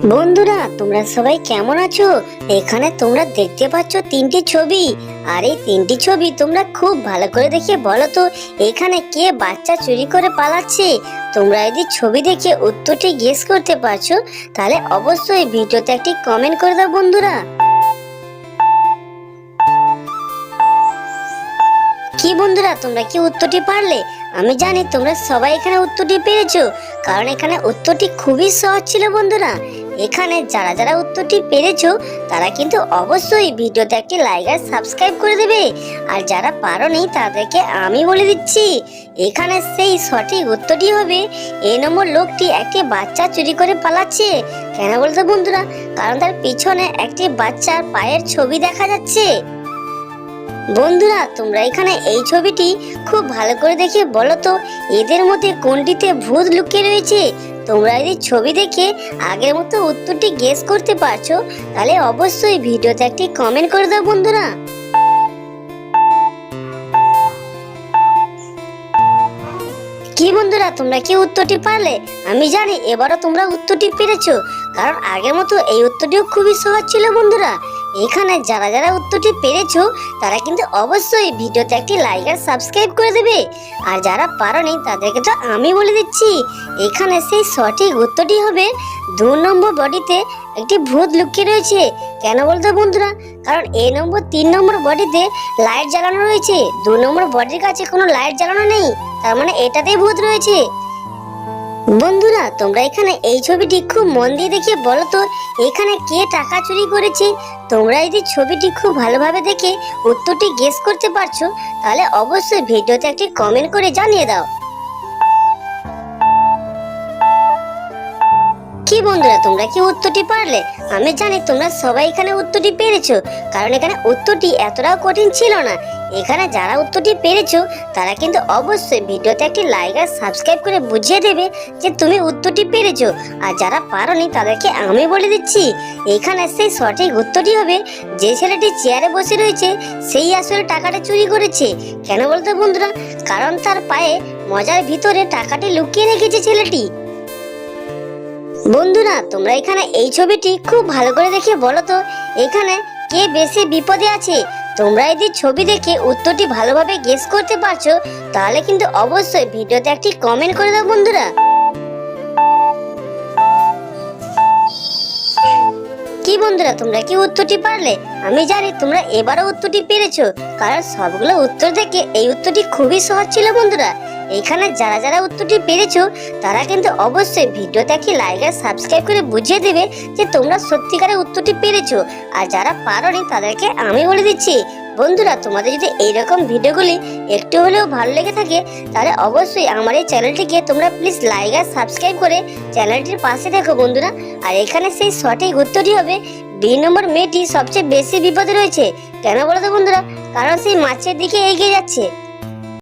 বন্ধুরা, তোমরা সবাই কেমন আছো? এখানে তোমরা দেখতে পাচ্ছ তিনটি ছবি। আর এই তিনটি ছবি তোমরা খুব ভালো করে দেখে বলো তো, এখানে কে বাচ্চা চুরি করে পালাচ্ছে? তোমরা যদি ছবি দেখে উত্তরটি গেস করতে পারছ, তাহলে অবশ্যই ভিডিওতে একটি কমেন্ট করে দাও বন্ধুরা। কি বন্ধুরা, তোমরা কি উত্তরটি পারলে? আমি জানি তোমরা সবাই এখানে উত্তরটি পেরেছ, কারণ এখানে উত্তরটি খুবই সহজ ছিল বন্ধুরা। এখানে যারা যারা উত্তরটি পেরেছ, তারা কিন্তু অবশ্যই ভিডিওতে একটি লাইক আর সাবস্ক্রাইব করে দেবে। আর যারা পারো পারোনি, তাদেরকে আমি বলে দিচ্ছি, এখানে সেই সঠিক উত্তরটি হবে এই নম্বর লোকটি একটি বাচ্চা চুরি করে পালাচ্ছে। কেন বলতো বন্ধুরা? কারণ তার পিছনে একটি বাচ্চার পায়ের ছবি দেখা যাচ্ছে। বন্ধুরা, তোমরা এখানে এই ছবিটি খুব ভালো করে দেখে বলো তো, এদের মধ্যে কোনটিতে ভূত লুকিয়ে রয়েছে? তোমরা যদি ছবি দেখে আগের মতো উত্তরটি গেস করতে পারছ, তাহলে অবশ্যই ভিডিওতে একটি কমেন্ট করে দাও বন্ধুরা। কি বন্ধুরা, তোমরা কি উত্তরটি পারলে? আমি জানি, এবারও তোমরা উত্তরটি পেরেছ, কারণ আগের মতো এই উত্তরটিও খুবই সহজ ছিল বন্ধুরা। এখানে যারা যারা উত্তরটি পেরেছ, তারা কিন্তু অবশ্যই ভিডিওতে একটি লাইক আর সাবস্ক্রাইব করে দেবে। আর যারা পারোনি, তাদেরকে তো আমি বলে দিচ্ছি, এখানে সেই সঠিক উত্তরটি হবে, দু নম্বর বডিতে একটি ভূত লুকিয়ে রয়েছে। কেন বলতো বন্ধুরা? কারণ এ নম্বর, তিন নম্বর বডিতে লাইট জ্বালানো রয়েছে। দু নম্বর বডির কাছে কোনো লাইট জ্বালানো নেই, তার মানে এটাতেই ভূত রয়েছে। বন্ধুরা, তোমরা এখানে এই ছবিটি খুব মন দিয়ে দেখে বলো তো, এখানে কে টাকা চুরি করেছে? তোমরা যদি ছবিটি খুব ভালোভাবে দেখে উত্তরটি গেস করতে পারছ, তাহলে অবশ্যই ভিডিওতে একটি কমেন্ট করে জানিয়ে দাও। কি বন্ধুরা, তোমরা কি উত্তরটি পারলে? আমি জানি তোমরা সবাই এখানে উত্তরটি পেরেছ, কারণ এখানে উত্তরটি এতটাও কঠিন ছিল না। এখানে যারা উত্তরটি পেরেছ, তারা কিন্তু অবশ্যই ভিডিওতে একটি লাইক আর সাবস্ক্রাইব করে বুঝিয়ে দেবে যে তুমি উত্তরটি পেরেছ। আর যারা পারোনি, তাদেরকে আমি বলে দিচ্ছি, এখানে সেই সঠিক উত্তরটি হবে, যে ছেলেটি চেয়ারে বসে রয়েছে, সেই আসলে টাকাটা চুরি করেছে। কেন বলতো বন্ধুরা? কারণ তার পায়ে মজার ভিতরে টাকাটি লুকিয়ে রেখেছে ছেলেটি। বন্ধুরা, তোমরা এখানে এই ছবিটি খুব ভালো করে দেখে বলো তো, এখানে কে বেশি বিপদে আছে? তোমরা যদি ছবি দেখে উত্তরটি ভালোভাবে গেস করতে পারছ, তাহলে কিন্তু অবশ্যই ভিডিওতে একটি কমেন্ট করে দাও বন্ধুরা। কি বন্ধুরা, তোমরা কি উত্তরটি পারলে? আমি জানি তোমরা এবারও উত্তরটি পেরেছ, কারণ সবগুলো উত্তর থেকে এই উত্তরটি খুবই সহজ ছিল বন্ধুরা। এখানে যারা যারা উত্তরটি পেরেছ, তারা কিন্তু অবশ্যই ভিডিওতে একটি লাইক আর সাবস্ক্রাইব করে বুঝিয়ে দেবে যে তোমরা সত্যিকারের উত্তরটি পেরেছ। আর যারা পারোনি, তাদেরকে আমি বলে দিচ্ছি, বন্ধুরা, তোমাদের যদি এইরকম ভিডিওগুলি একটু হলেও ভালো লেগে থাকে, তাহলে অবশ্যই আমার এই চ্যানেলটিকে তোমরা প্লিজ লাইক আর সাবস্ক্রাইব করে চ্যানেলটির পাশে দেখো বন্ধুরা। আর এখানে সেই সঠিক উত্তরটি হবে দুই নম্বর মেয়েটি সবচেয়ে বেশি বিপদে রয়েছে। কেন বলো তো, বন্ধুরা? কারণ সেই মাছের দিকে এগিয়ে যাচ্ছে।